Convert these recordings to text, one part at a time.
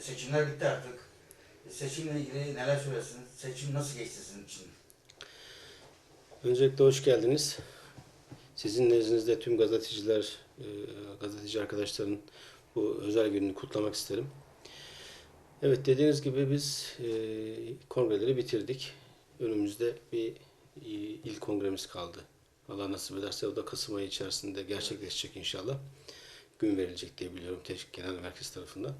seçimler bitti artık. Seçimle ilgili neler söylersiniz? Seçim nasıl geçti sizin için? Öncelikle hoş geldiniz. Sizin nezdinizde tüm gazeteciler, e, gazeteci arkadaşların bu özel gününü kutlamak isterim. Evet dediğiniz gibi biz e, kongreleri bitirdik. Önümüzde bir e, ilk kongremiz kaldı. Allah nasip ederse o da Kasım ayı içerisinde gerçekleşecek inşallah. Gün verilecek diye biliyorum Teşvik Genel Merkez tarafından.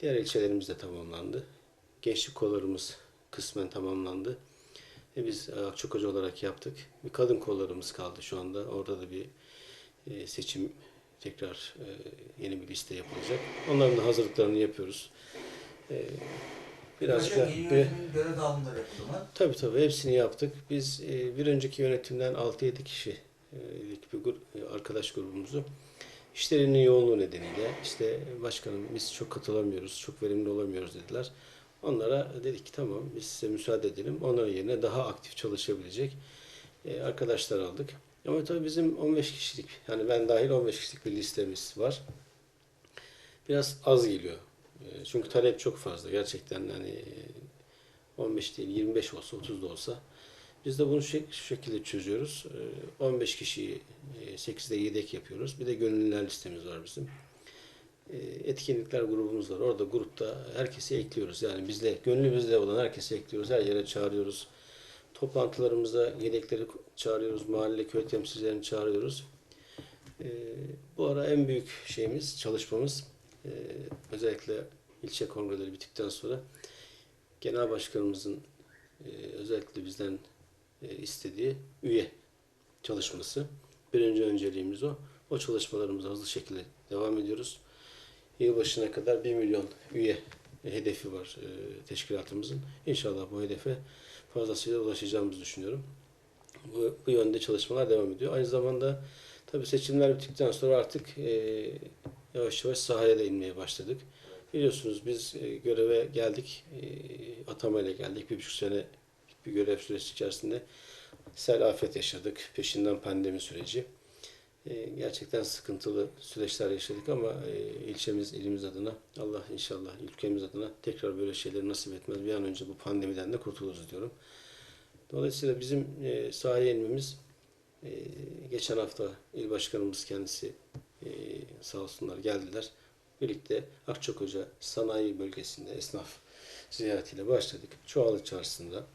Diğer ilçelerimiz de tamamlandı. Gençlik kollarımız kısmen tamamlandı. E biz Akçakoca olarak yaptık. Bir kadın kollarımız kaldı şu anda. Orada da bir e, seçim tekrar e, yeni bir liste yapılacak. Onların da hazırlıklarını yapıyoruz. E, birazcık da bir, görev dağılımları yapıldı mı? tabii tabii hepsini yaptık. Biz e, bir önceki yönetimden 6-7 kişi e, bir gru- e, arkadaş grubumuzu işlerinin yoğunluğu nedeniyle işte başkanım biz çok katılamıyoruz, çok verimli olamıyoruz dediler. Onlara dedik ki tamam biz size müsaade edelim. Onların yerine daha aktif çalışabilecek e, arkadaşlar aldık. Ama tabii bizim 15 kişilik yani ben dahil 15 kişilik bir listemiz var. Biraz az geliyor. E, Çünkü talep çok fazla. Gerçekten hani e, 15 değil 25 olsa 30 da olsa biz de bunu şu şekilde çözüyoruz. E, 15 kişiyi e, 8'de yedek yapıyoruz. Bir de gönüllüler listemiz var bizim. E, Etkinlikler grubumuz var. Orada grupta herkesi ekliyoruz. Yani bizle, gönlü bizle olan herkesi ekliyoruz. Her yere çağırıyoruz. Toplantılarımızda yedekleri çağırıyoruz. Mahalle köy temsilcilerini çağırıyoruz. E, bu ara en büyük şeyimiz, çalışmamız e, özellikle ilçe kongreleri bittikten sonra genel başkanımızın e, özellikle bizden e, istediği üye çalışması. Birinci önceliğimiz o. O çalışmalarımıza hızlı şekilde devam ediyoruz. Yılbaşına kadar 1 milyon üye hedefi var e, teşkilatımızın. İnşallah bu hedefe fazlasıyla ulaşacağımızı düşünüyorum. Bu, bu yönde çalışmalar devam ediyor. Aynı zamanda tabii seçimler bittikten sonra artık e, yavaş yavaş sahaya da inmeye başladık. Biliyorsunuz biz e, göreve geldik, e, atamayla geldik. Bir buçuk sene bir görev süresi içerisinde sel afet yaşadık. Peşinden pandemi süreci. E, gerçekten sıkıntılı süreçler yaşadık ama e, ilçemiz, ilimiz adına Allah inşallah ülkemiz adına tekrar böyle şeyleri nasip etmez. Bir an önce bu pandemiden de kurtuluruz diyorum. Dolayısıyla bizim e, sahaya inmemiz e, geçen hafta il başkanımız kendisi e, sağ olsunlar geldiler. Birlikte Akçakoca sanayi bölgesinde esnaf ziyaretiyle başladık. Çoğalı çarşısında,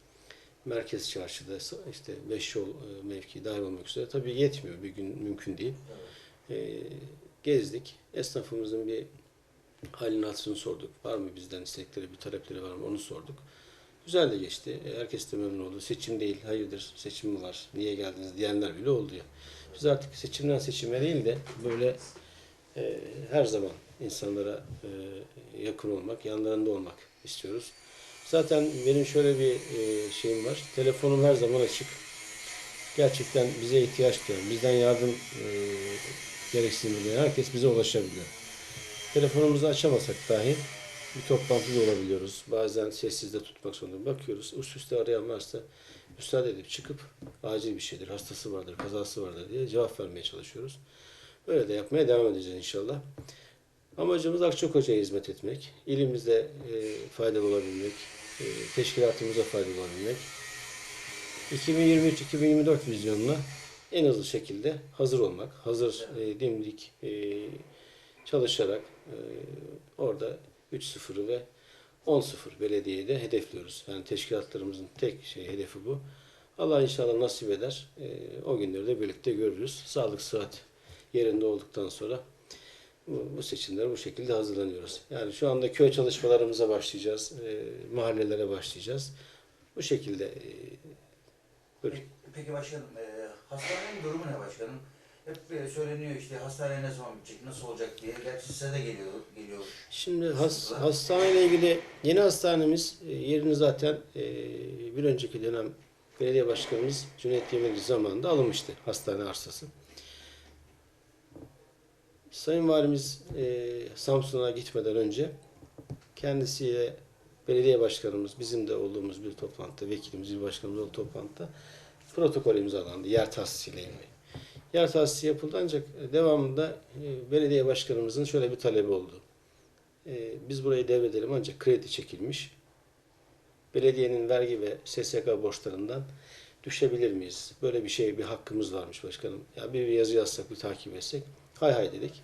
merkez çarşıda işte beş yol e, mevki dahil olmak üzere. Tabii yetmiyor bir gün mümkün değil. E, gezdik. Esnafımızın bir halini hatırını sorduk. Var mı bizden istekleri, bir talepleri var mı onu sorduk. Güzel de geçti. E, Herkes de memnun oldu. Seçim değil, hayırdır seçim mi var, niye geldiniz diyenler bile oldu ya. Biz artık seçimden seçime değil de böyle e, her zaman insanlara e, yakın olmak, yanlarında olmak istiyoruz. Zaten benim şöyle bir e, şeyim var. Telefonum her zaman açık. Gerçekten bize ihtiyaç duyan, bizden yardım e, gereksinimi herkes bize ulaşabiliyor. Telefonumuzu açamasak dahi bir toplantıda olabiliyoruz. Bazen sessizde tutmak zorunda bakıyoruz. Üst üste arayan varsa müsaade edip çıkıp acil bir şeydir, hastası vardır, kazası vardır diye cevap vermeye çalışıyoruz. Böyle de yapmaya devam edeceğiz inşallah. Amacımız Akçakoca'ya hizmet etmek, ilimizde e, faydalı olabilmek, e, teşkilatımıza faydalı olabilmek. 2023-2024 vizyonuna en hızlı şekilde hazır olmak, hazır e, dimdik e, çalışarak e, orada 3-0 ve 10-0 belediyede hedefliyoruz. Yani teşkilatlarımızın tek şey hedefi bu. Allah inşallah nasip eder. E, o günleri de birlikte görürüz. Sağlık, sıhhat yerinde olduktan sonra bu, bu seçimlere bu şekilde hazırlanıyoruz. Yani şu anda köy çalışmalarımıza başlayacağız. E, mahallelere başlayacağız. Bu şekilde e, böyle Peki, peki başkanım, e, hastanenin durumu ne başkanım? Hep e, söyleniyor işte hastane ne zaman bitecek, nasıl olacak diye. Gerçi size de geliyor. geliyor. Şimdi has, hastaneyle ilgili yeni hastanemiz e, yerini zaten e, bir önceki dönem belediye başkanımız Cüneyt Demirci zamanında alınmıştı hastane arsası. Sayın Valimiz e, Samsun'a gitmeden önce kendisiyle belediye başkanımız bizim de olduğumuz bir toplantıda, vekilimiz, il başkanımız olduğu toplantıda protokol imzalandı yer tahsisiyle ilgili. Yer tahsisi yapıldı ancak devamında e, belediye başkanımızın şöyle bir talebi oldu. e, biz burayı devredelim ancak kredi çekilmiş. Belediyenin vergi ve SSK borçlarından düşebilir miyiz? Böyle bir şey, bir hakkımız varmış başkanım. Ya bir yazı yazsak, bir takip etsek. Hay hay dedik.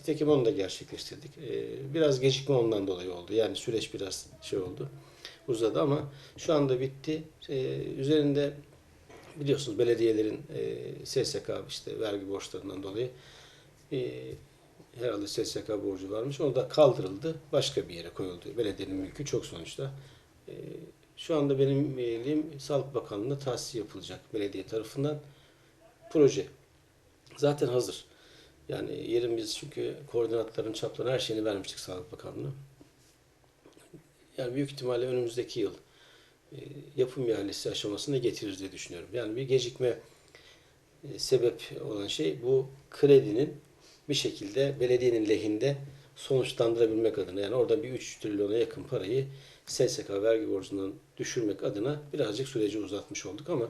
Nitekim onu da gerçekleştirdik. Ee, biraz gecikme ondan dolayı oldu. Yani süreç biraz şey oldu. Uzadı ama şu anda bitti. Ee, üzerinde biliyorsunuz belediyelerin e, SSK işte vergi borçlarından dolayı e, herhalde SSK borcu varmış. O da kaldırıldı. Başka bir yere koyuldu. Belediyenin mülkü çok sonuçta. E, şu anda benim üyeliğim Sağlık Bakanlığı'na tahsis yapılacak belediye tarafından proje. Zaten hazır. Yani yerimiz çünkü koordinatların, çaplarını her şeyini vermiştik Sağlık Bakanlığı'na. Yani büyük ihtimalle önümüzdeki yıl e, yapım ihalesi aşamasına getiririz diye düşünüyorum. Yani bir gecikme e, sebep olan şey bu kredinin bir şekilde belediyenin lehinde sonuçlandırabilmek adına yani orada bir 3 trilyona yakın parayı SSK vergi borcundan düşürmek adına birazcık süreci uzatmış olduk ama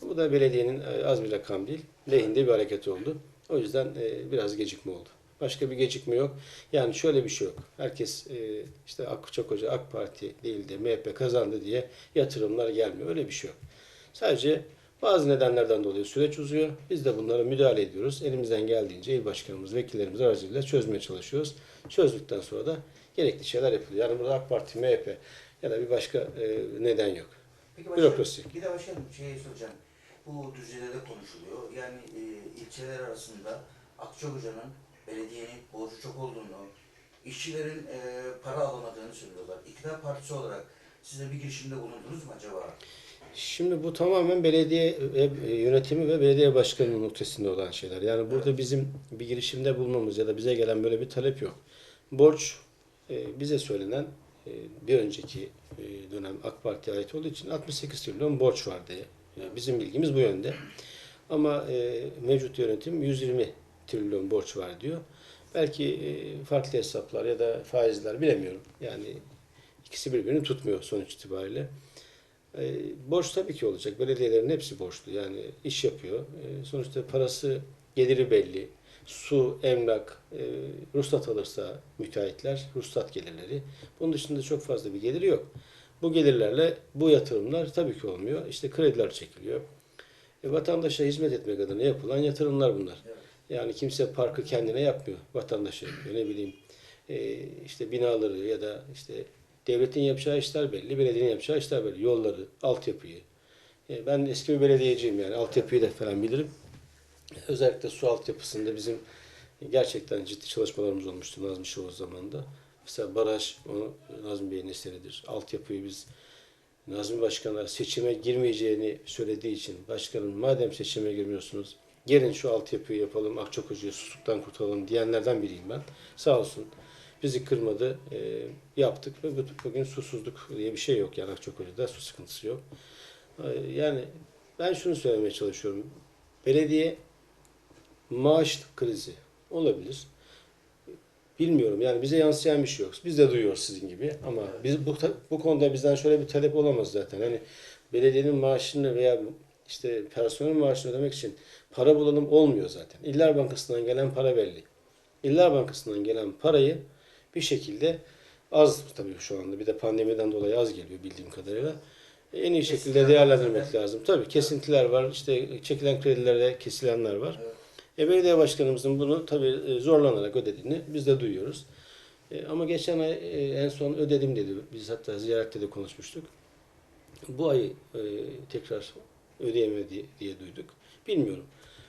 bu da belediyenin e, az bir rakam değil. Lehinde bir hareket oldu. O yüzden e, biraz gecikme oldu. Başka bir gecikme yok. Yani şöyle bir şey yok. Herkes e, işte Akçak Hoca AK Parti değil de MHP kazandı diye yatırımlar gelmiyor. Öyle bir şey yok. Sadece bazı nedenlerden dolayı süreç uzuyor. Biz de bunlara müdahale ediyoruz. Elimizden geldiğince il başkanımız, vekillerimiz aracılığıyla çözmeye çalışıyoruz. Çözdükten sonra da gerekli şeyler yapılıyor. Yani burada AK Parti, MHP ya da bir başka e, neden yok. Peki başkanım, Bürokrasi. bir de başkanım şey soracağım. Bu Düzce'de konuşuluyor. Yani e, ilçeler arasında Akçakoca'nın belediyenin borcu çok olduğunu, işçilerin e, para alamadığını söylüyorlar. İktidar partisi olarak size bir girişimde bulundunuz mu acaba? Şimdi bu tamamen belediye ve- yönetimi ve belediye başkanının ötesinde olan şeyler. Yani burada bizim bir girişimde bulmamız ya da bize gelen böyle bir talep yok. Borç e, bize söylenen e, bir önceki e, dönem AK Parti'ye ait olduğu için 68 trilyon borç var diye. E, Bizim bilgimiz bu yönde. Ama e, mevcut yönetim 120 trilyon borç var diyor. Belki e, farklı hesaplar ya da faizler bilemiyorum. Yani ikisi birbirini tutmuyor sonuç itibariyle. E, borç tabii ki olacak. Belediyelerin hepsi borçlu. Yani iş yapıyor. E, sonuçta parası, geliri belli. Su, emlak, e, ruhsat alırsa müteahhitler, ruhsat gelirleri. Bunun dışında çok fazla bir geliri yok. Bu gelirlerle bu yatırımlar tabii ki olmuyor. İşte krediler çekiliyor. E, vatandaşa hizmet etmek adına yapılan yatırımlar bunlar. Evet. Yani kimse parkı kendine yapmıyor. Vatandaşa yapıyor. Ne bileyim e, işte binaları ya da işte devletin yapacağı işler belli, belediyenin yapacağı işler belli. Yolları, altyapıyı. E, ben eski bir belediyeciyim yani. Altyapıyı da falan bilirim. Özellikle su altyapısında bizim gerçekten ciddi çalışmalarımız olmuştu Nazmi Şovu zamanında. Mesela baraj, onu Nazmi Bey'in eseridir. Altyapıyı biz Nazmi Başkan'a seçime girmeyeceğini söylediği için başkanım madem seçime girmiyorsunuz gelin şu altyapıyı yapalım Akçakoca'yı susuzluktan kurtulalım diyenlerden biriyim ben. Sağ olsun bizi kırmadı e, yaptık ve bu- bugün susuzluk diye bir şey yok yani Akçakoca'da su sıkıntısı yok. E, yani ben şunu söylemeye çalışıyorum. Belediye maaş krizi olabilir. Bilmiyorum yani bize yansıyan bir şey yok. Biz de duyuyoruz sizin gibi ama biz bu bu konuda bizden şöyle bir talep olamaz zaten. Hani belediyenin maaşını veya işte personel maaşını ödemek için para bulalım olmuyor zaten. İller Bankası'ndan gelen para belli. İller Bankası'ndan gelen parayı bir şekilde az tabii şu anda bir de pandemiden dolayı az geliyor bildiğim kadarıyla. En iyi şekilde değerlendirmek lazım. Tabii kesintiler var. işte çekilen kredilerde kesilenler var. Evet. E, belediye başkanımızın bunu tabii e, zorlanarak ödediğini biz de duyuyoruz. E, ama geçen ay e, en son ödedim dedi. Biz hatta ziyarette de konuşmuştuk. Bu ay e, tekrar ödeyemedi diye duyduk. Bilmiyorum.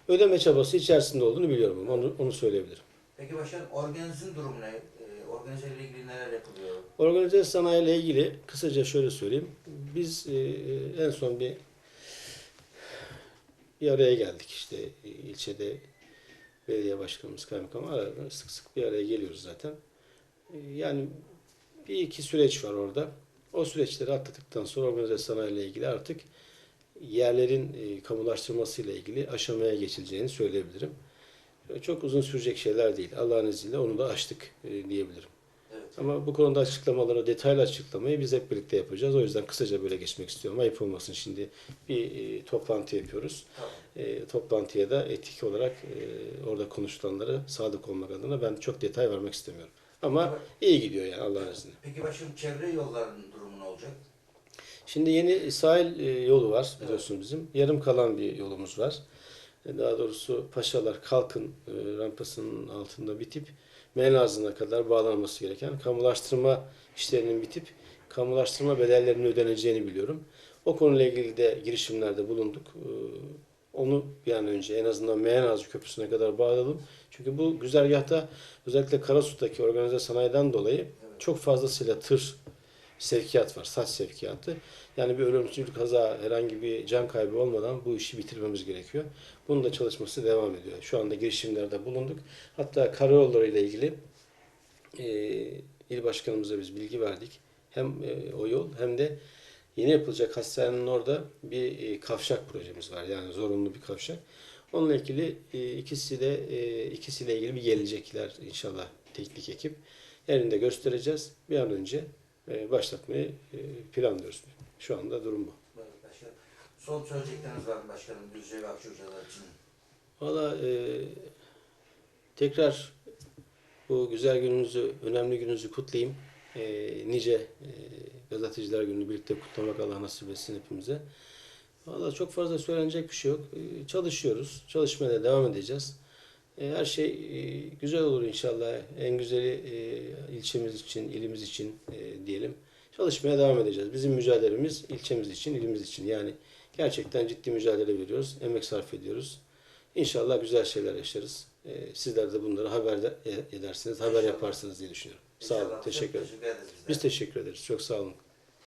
Ödeme çabası içerisinde olduğunu biliyorum onu, onu söyleyebilirim. Peki başkanım organizin durumu ne? E, organize ile ilgili neler yapılıyor? Organize sanayi ile ilgili kısaca şöyle söyleyeyim. Biz e, en son bir bir araya geldik işte e, ilçede belediye başkanımız kaymakam ara ara sık sık bir araya geliyoruz zaten. E, Yani bir iki süreç var orada. O süreçleri atladıktan sonra organize sanayi ile ilgili artık yerlerin e, kamulaştırması ile ilgili aşamaya geçileceğini söyleyebilirim. Çok uzun sürecek şeyler değil. Allah'ın izniyle onu da aştık e, diyebilirim. Ama bu konuda açıklamaları, detaylı açıklamayı biz hep birlikte yapacağız. O yüzden kısaca böyle geçmek istiyorum. Ayıp olmasın şimdi bir e, toplantı yapıyoruz. E, toplantıya da etik olarak e, orada konuşulanlara sadık olmak adına ben çok detay vermek istemiyorum. Ama iyi gidiyor yani Allah'ın izniyle. Peki başkanım çevre yollarının durumu ne olacak? Şimdi yeni sahil e, yolu var biliyorsunuz bizim. Yarım kalan bir yolumuz var. E, Daha doğrusu Paşalar Kalkın e, rampasının altında bitip Menazı'na kadar bağlanması gereken kamulaştırma işlerinin bitip kamulaştırma bedellerinin ödeneceğini biliyorum. O konuyla ilgili de girişimlerde bulunduk. E, Onu bir an önce en azından Menazı Köprüsü'ne kadar bağlayalım. Çünkü bu güzergahta özellikle Karasu'daki organize sanayiden dolayı çok fazlasıyla tır sevkiyat var, saç sevkiyatı. Yani bir ölümcül kaza, herhangi bir can kaybı olmadan bu işi bitirmemiz gerekiyor. Bunun da çalışması devam ediyor. Şu anda girişimlerde bulunduk. Hatta karayolları ile ilgili e, il başkanımıza biz bilgi verdik. Hem e, o yol hem de yeni yapılacak hastanenin orada bir e, kavşak projemiz var. Yani zorunlu bir kavşak. Onunla ilgili e, ikisi de e, ikisiyle ilgili bir gelecekler inşallah teknik ekip. Yerinde göstereceğiz. Bir an önce e, başlatmayı e, planlıyoruz. Şu anda durum bu. Evet, Başkanım. Son söyleyecekleriniz var mı başkanım Düzce ve Akçakocalar için? Valla e, tekrar bu güzel gününüzü, önemli gününüzü kutlayayım. E, nice e, gazeteciler gününü birlikte kutlamak Allah nasip etsin hepimize. Valla çok fazla söylenecek bir şey yok. E, çalışıyoruz. Çalışmaya da devam edeceğiz. E, her şey e, güzel olur inşallah. En güzeli e, ilçemiz için, ilimiz için diyelim. Çalışmaya devam edeceğiz. Bizim mücadelemiz ilçemiz için, ilimiz için. Yani gerçekten ciddi mücadele veriyoruz. Emek sarf ediyoruz. İnşallah güzel şeyler yaşarız. Sizler de bunları haber de- edersiniz, haber yaparsınız diye düşünüyorum. Sağ olun, teşekkür ederim. Biz teşekkür ederiz. Çok sağ olun.